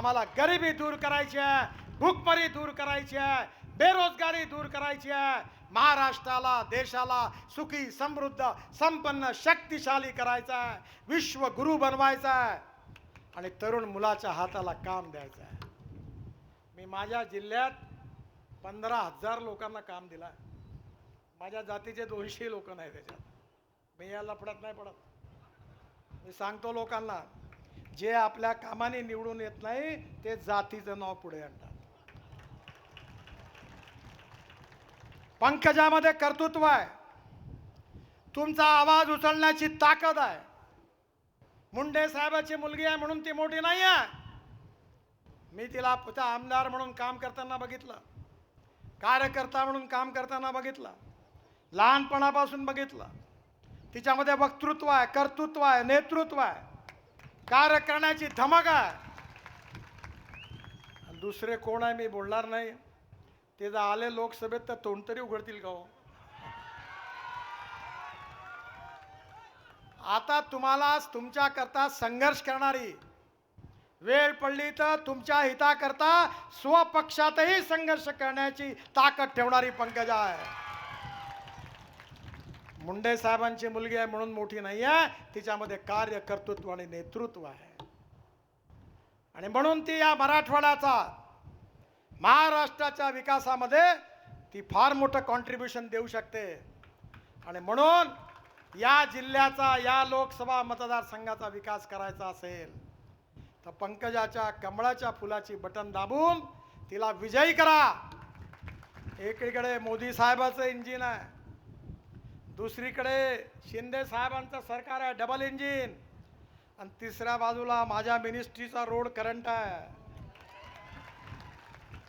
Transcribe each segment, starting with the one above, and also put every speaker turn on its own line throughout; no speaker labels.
आम्हाला गरिबी दूर करायची आहे भूकमरी दूर करायची आहे बेरोजगारी दूर करायची आहे. महाराष्ट्राला देशाला सुखी समृद्ध संपन्न शक्तिशाली करायचा आहे. विश्वगुरु बनवायचा आहे. आणि तरुण मुलाच्या हाताला काम द्यायचं आहे. मी माझ्या जिल्ह्यात पंधरा हजार लोकांना काम दिलं आहे माझ्या जातीचे दोनशे लोक नाही त्याच्यात. मी या लफड्यात नाही पडत. मी सांगतो लोकांना. जे आपल्या कामाने निवडून येत नाही ते जातीचं नाव पुढे आणतात. पंकजामध्ये कर्तृत्व आहे. तुमचा आवाज उचलण्याची ताकद आहे. मुंडे साहेबाची मुलगी आहे म्हणून ती मोठी नाही आहे. मी तिला पुता आमदार म्हणून काम करताना बघितलं. कार्यकर्ता म्हणून काम करताना बघितलं. लहानपणापासून बघितलं. तिच्यामध्ये वक्तृत्व आहे कर्तृत्व आहे नेतृत्व आहे. कार्य करण्याची धमक दुसरे कोण आहे मी बोलणार नाही. ते जर आले लोकसभेत तर तोंड तरी उघडतील का हो? आता तुम्हाला तुमच्याकरता संघर्ष करणारी वेळ पडली तर तुमच्या हिताकरता स्वपक्षातही संघर्ष करण्याची ताकद ठेवणारी पंकजा आहे. मुंडे साहेबांची मुलगी आहे म्हणून मोठी नाही आहे. तिच्यामध्ये कार्य कर्तृत्व आणि नेतृत्व आहे. आणि म्हणून ती या मराठवाड्याचा महाराष्ट्राच्या विकासामध्ये ती फार मोठं कॉन्ट्रीब्युशन देऊ शकते. आणि म्हणून या जिल्ह्याचा या लोकसभा मतदारसंघाचा विकास करायचा असेल तर पंकजाच्या कमळाच्या फुलाची बटन दाबून तिला विजयी करा. एकीकडे मोदी साहेबाचं इंजिन आहे. दुसरीकडे शिंदे साहेबांचं सरकार आहे डबल इंजिन आणि तिसऱ्या बाजूला माझ्या मिनिस्ट्रीचा रोड करंट आहे.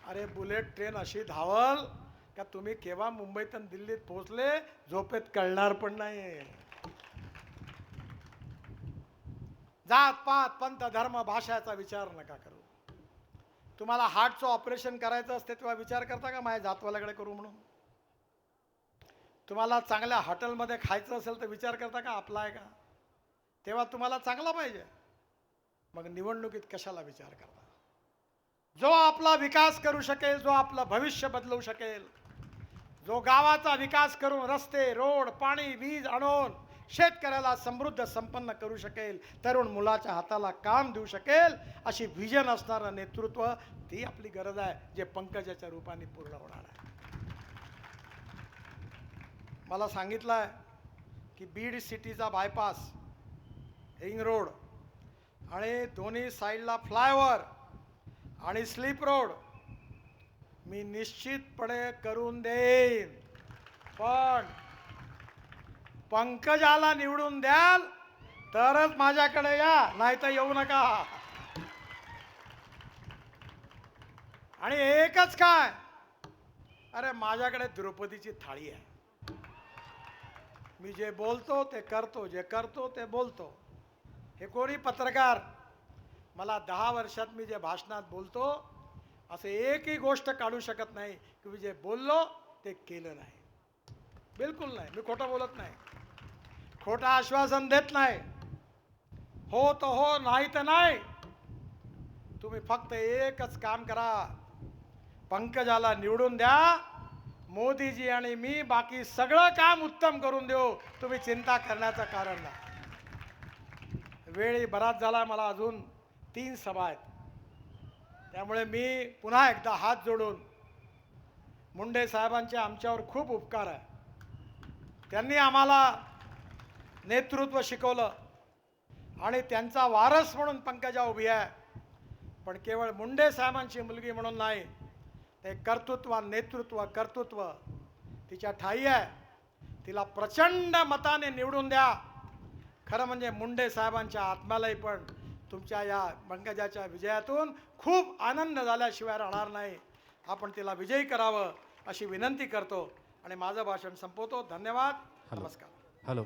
अरे बुलेट ट्रेन अशी धावल का तुम्ही केव्हा मुंबईत आणि दिल्लीत पोहोचले झोपेत कळणार पण नाही जात पात पंत धर्म भाषाचा विचार नका करू. तुम्हाला हार्टचं ऑपरेशन करायचं असते तेव्हा विचार करता का माझ्या जातवाल्याकडे करू म्हणून? तुम्हाला चांगल्या हॉटेलमध्ये खायचं असेल तर विचार करता का आपला आहे का? तेव्हा तुम्हाला चांगला पाहिजे. मग निवडणुकीत कशाला विचार करता? जो आपला विकास करू शकेल जो आपलं भविष्य बदलवू शकेल जो गावाचा विकास करून रस्ते रोड पाणी वीज आणून शेतकऱ्याला समृद्ध संपन्न करू शकेल तरुण मुलाच्या हाताला काम देऊ शकेल अशी व्हिजन असणारं नेतृत्व ती आपली गरज आहे जे पंकजाच्या रूपाने पूर्ण होणार आहे. मला सांगितलं आहे की बीड सिटीचा बायपास रिंग रोड आणि दोन्ही साईडला फ्लायओव्हर आणि स्लीप रोड मी निश्चितपणे करून देईन. पण पंकजाला निवडून द्याल तरच माझ्याकडे या नाही तर येऊ नका. आणि एकच काय? अरे माझ्याकडे द्रौपदीची थाळी आहे. मी जे बोलतो ते करतो जे करतो ते बोलतो. हे कोणी पत्रकार? मला दहा वर्षात मी जे भाषणात बोलतो असं एकही गोष्ट काढू शकत नाही की मी जे बोललो ते केलं नाही. बिलकुल नाही मी खोटं बोलत नाही. खोटं आश्वासन देत नाही. हो तर हो नाही तर नाही. तुम्ही फक्त एकच काम करा. पंकजाला निवडून द्या. मोदीजी आणि मी बाकी सगळं काम उत्तम करून देऊ. तुम्ही चिंता करण्याचं कारण नाही. वेळी बराच झाला मला अजून. तीन सभा आहेत. त्यामुळे मी पुन्हा एकदा हात जोडून मुंडे साहेबांचे आमच्यावर खूप उपकार आहे. त्यांनी आम्हाला नेतृत्व शिकवलं आणि त्यांचा वारस म्हणून पंकजा उभी आहे. पण केवळ मुंडे साहेबांची मुलगी म्हणून नाही ते कर्तृत्व नेतृत्व कर्तृत्व तिच्या ठाई आहे. तिला प्रचंड मताने निवडून द्या. खरं म्हणजे मुंडे साहेबांच्या आत्म्यालाही पण तुमच्या या पंकजाच्या विजयातून खूप आनंद झाल्याशिवाय राहणार नाही. आपण तिला विजयी करावं अशी विनंती करतो आणि माझं भाषण संपवतो. धन्यवाद. नमस्कार.
हॅलो.